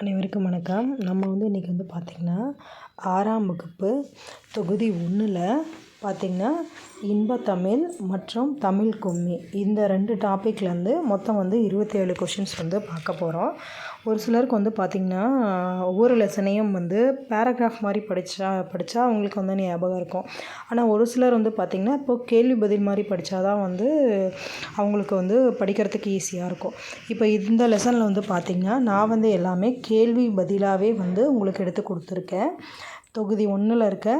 அனைவருக்கும் வணக்கம். நம்ம வந்து இன்றைக்கி வந்து பார்த்திங்கன்னா ஆறாம் வகுப்பு தொகுதி ஒன்றில் பார்த்திங்கன்னா இன்பத்தமிழ் மற்றும் தமிழ் கும்மி. இந்த ரெண்டு டாப்பிக்லேருந்து மொத்தம் வந்து இருபத்தேழு கொஷின்ஸ் வந்து பார்க்க போகிறோம் ஒரு சிலருக்கு வந்து பார்த்திங்கன்னா ஒவ்வொரு லெசனையும் வந்து பேராகிராஃப் மாதிரி படித்தா படித்தா அவங்களுக்கு வந்து ஞாபகம் இருக்கும். ஆனால் ஒரு சிலர் வந்து பார்த்திங்கன்னா இப்போ கேள்வி பதில் மாதிரி படித்தா தான் வந்து அவங்களுக்கு வந்து படிக்கிறதுக்கு ஈஸியாக இருக்கும். இப்போ இந்த லெசனில் வந்து பார்த்திங்கன்னா நான் வந்து எல்லாமே கேள்வி பதிலாகவே வந்து உங்களுக்கு எடுத்து கொடுத்துருக்கேன். தொகுதி ஒன்றில் இருக்க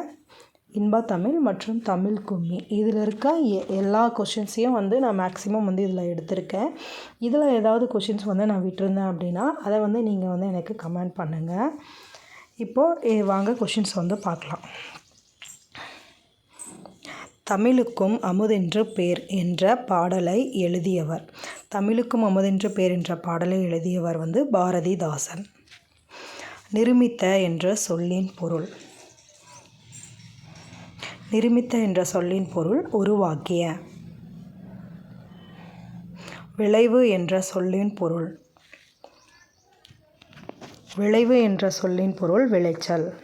இன்பா தமிழ் மற்றும் தமிழ் கும்மி. இதில் இருக்க எ எல்லா கொஷின்ஸையும் வந்து நான் மேக்ஸிமம் வந்து இதில் எடுத்திருக்கேன். இதில் ஏதாவது கொஷின்ஸ் வந்து நான் விட்டுருந்தேன் அப்படின்னா அதை வந்து நீங்கள் வந்து எனக்கு கமெண்ட் பண்ணுங்கள் இப்போது வாங்க கொஷின்ஸ் வந்து பார்க்கலாம். தமிழுக்கும் அமுதென்று பேர் என்ற பாடலை எழுதியவர். தமிழுக்கும் அமுதென்று பேர் என்ற பாடலை எழுதியவர் வந்து பாரதிதாசன். நிருமித்த என்ற சொல்லின் பொருள். நிருமித்த என்ற சொல்லின் பொருள் உருவாக்கிய. விளைவு என்ற சொல்லின் பொருள். விளைவு என்ற சொல்லின் பொருள் விளைச்சல்.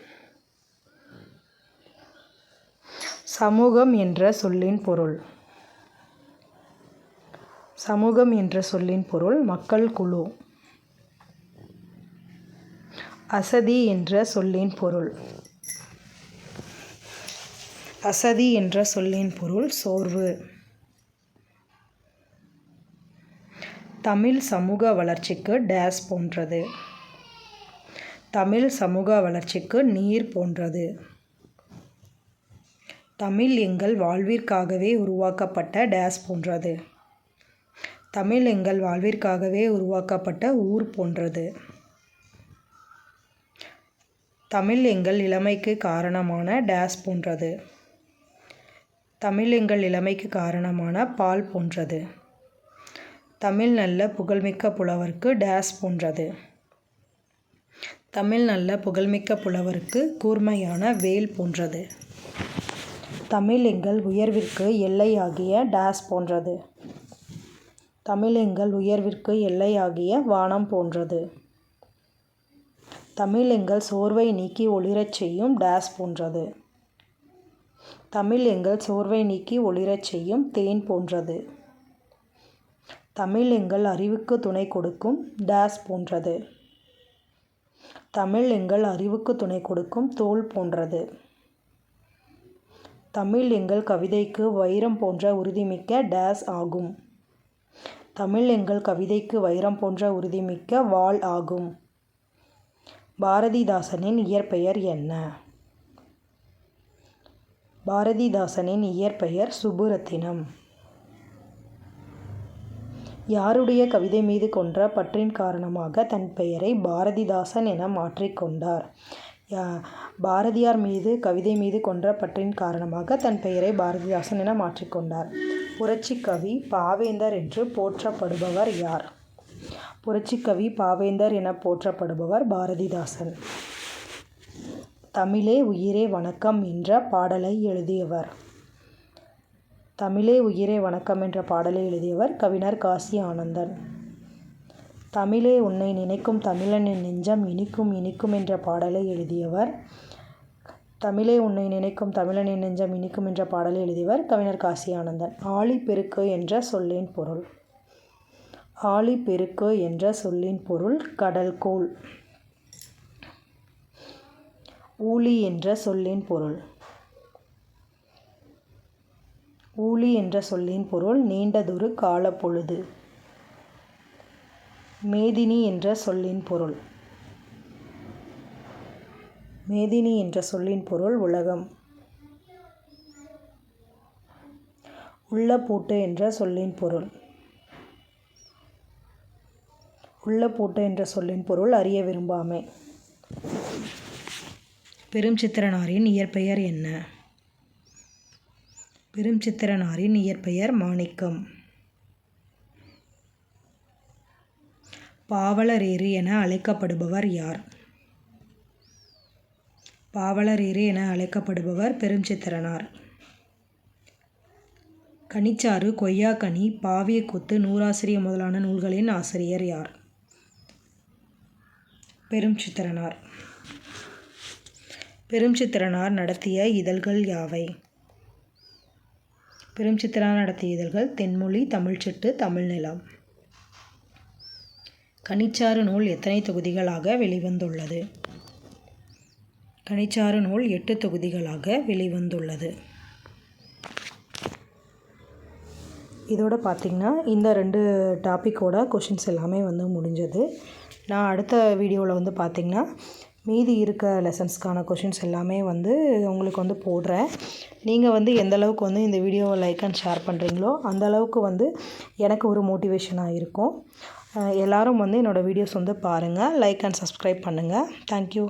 சமூகம் என்ற சொல்லின் பொருள். சமூகம் என்ற சொல்லின் பொருள் மக்கள் குழு. அசதி என்ற சொல்லின் பொருள். அசதி என்ற சொல்லின் பொருள் சோர்வு. தமிழ் சமூக வளர்ச்சிக்கு டேஸ் போன்றது. தமிழ் சமூக வளர்ச்சிக்கு நீர் போன்றது. தமிழ் எங்கள் வாழ்விற்காகவே உருவாக்கப்பட்ட டேஸ் போன்றது. தமிழ் எங்கள் வாழ்விற்காகவே உருவாக்கப்பட்ட ஊர் போன்றது. தமிழ் எங்கள் இளமைக்கு காரணமான டேஸ் போன்றது. தமிழ் எங்கள் இளமைக்கு காரணமான பால் போன்றது. தமிழ் நல்ல புகழ்மிக்க புலவருக்கு டேஸ் போன்றது. தமிழ் நல்ல புகழ்மிக்க புலவருக்கு கூர்மையான வேல் போன்றது. தமிழ் எங்கள் உயர்விற்கு எல்லையாகிய டேஸ் போன்றது. தமிழ் எங்கள் உயர்விற்கு எல்லையாகிய வானம் போன்றது. தமிழ் எங்கள் சோர்வை நீக்கி ஒளிரச் செய்யும் டேஸ் போன்றது. தமிழ் எங்கள் சோர்வை நீக்கி ஒளிரச் செய்யும் தேன் போன்றது. தமிழ் எங்கள் அறிவுக்கு துணை கொடுக்கும் டேஸ் போன்றது. தமிழ் எங்கள் அறிவுக்கு துணை கொடுக்கும் தோல் போன்றது. தமிழ் எங்கள் கவிதைக்கு வைரம் போன்ற உறுதிமிக்க டேஸ் ஆகும். தமிழ் எங்கள் கவிதைக்கு வைரம் போன்ற உறுதிமிக்க வாள் ஆகும். பாரதிதாசனின் இயற்பெயர் என்ன? பாரதிதாசனின் இயற்பெயர் சுப்புரத்தினம் யாருடைய கவிதை மீது கொன்ற பற்றின் காரணமாக தன் பெயரை பாரதிதாசன் என மாற்றிக்கொண்டார் பாரதியார் மீது கவிதை மீது கொன்ற பற்றின் காரணமாக தன் பெயரை பாரதிதாசன் என மாற்றிக்கொண்டார் புரட்சி கவி பாவேந்தர் என்று போற்றப்படுபவர் யார்? புரட்சி கவி பாவேந்தர் என போற்றப்படுபவர் பாரதிதாசன். தமிழே உயிரே வணக்கம் என்ற பாடலை எழுதியவர். தமிழே உயிரே வணக்கம் என்ற பாடலை எழுதியவர் கவிஞர் காசி ஆனந்தன். தமிழே உன்னை நினைக்கும் தமிழனின் நெஞ்சம் இனிக்கும் இனிக்கும் என்ற பாடலை எழுதியவர் தமிழே உன்னை நினைக்கும் தமிழனின் நெஞ்சம் இனிக்கும் என்ற பாடலை எழுதியவர் கவிஞர் காசி ஆனந்தன். ஆழி பெருக்கு என்ற சொல்லின் பொருள். ஆழி பெருக்கு என்ற சொல்லின் பொருள் கடல்கோள் ஊழி என்ற சொல்லின் பொருள். ஊழி என்ற சொல்லின் பொருள் நீண்டதொரு காலப்பொழுது. மேதினி என்ற சொல்லின் பொருள். மேதினி என்ற சொல்லின் பொருள் உலகம். உள்ள பூட்டு என்ற சொல்லின் பொருள். உள்ள பூட்டு என்ற சொல்லின் பொருள் அறிய விரும்பாமை. பெருஞ்சித்திரனாரின் இயற்பெயர் என்ன? பெருஞ்சித்திரனாரின் இயற்பெயர் மாணிக்கம். பாவலரேறு என அழைக்கப்படுபவர் யார்? பாவலரேறு என அழைக்கப்படுபவர் பெருஞ்சித்திரனார் கனிச்சாறு கொய்யாக்கனி பாவிய கொத்து நூறாசிரிய முதலான நூல்களின் ஆசிரியர் யார்? பெரும் பெரும் சித்திரனார் நடத்திய இதழ்கள் யாவை? பெரும் சித்திரனார் நடத்திய இதழ்கள் தென்மொழி தமிழ்ச்சிட்டு தமிழ்நிலம். கனிச்சாறு நூல் எத்தனை தொகுதிகளாக வெளிவந்துள்ளது? கனிச்சாறு நூல் எட்டு தொகுதிகளாக வெளிவந்துள்ளது. இதோட பார்த்திங்கன்னா இந்த ரெண்டு டாப்பிக்கோட கொஷின்ஸ் எல்லாமே வந்து முடிஞ்சது. நான் அடுத்த வீடியோவில் வந்து பார்த்திங்கன்னா மீதி இருக்க லெசன்ஸ்க்கான கொஷின்ஸ் எல்லாமே வந்து உங்களுக்கு வந்து போடுறேன். நீங்கள் வந்து எந்த அளவுக்கு வந்து இந்த வீடியோவை லைக் அண்ட் ஷேர் பண்ணுறீங்களோ அந்த அளவுக்கு வந்து எனக்கு ஒரு மோட்டிவேஷனாக இருக்கும். எல்லோரும் வந்து என்னோடய வீடியோஸ் வந்து பாருங்கள் லைக் அண்ட் சப்ஸ்கிரைப் பண்ணுங்கள் தேங்க்யூ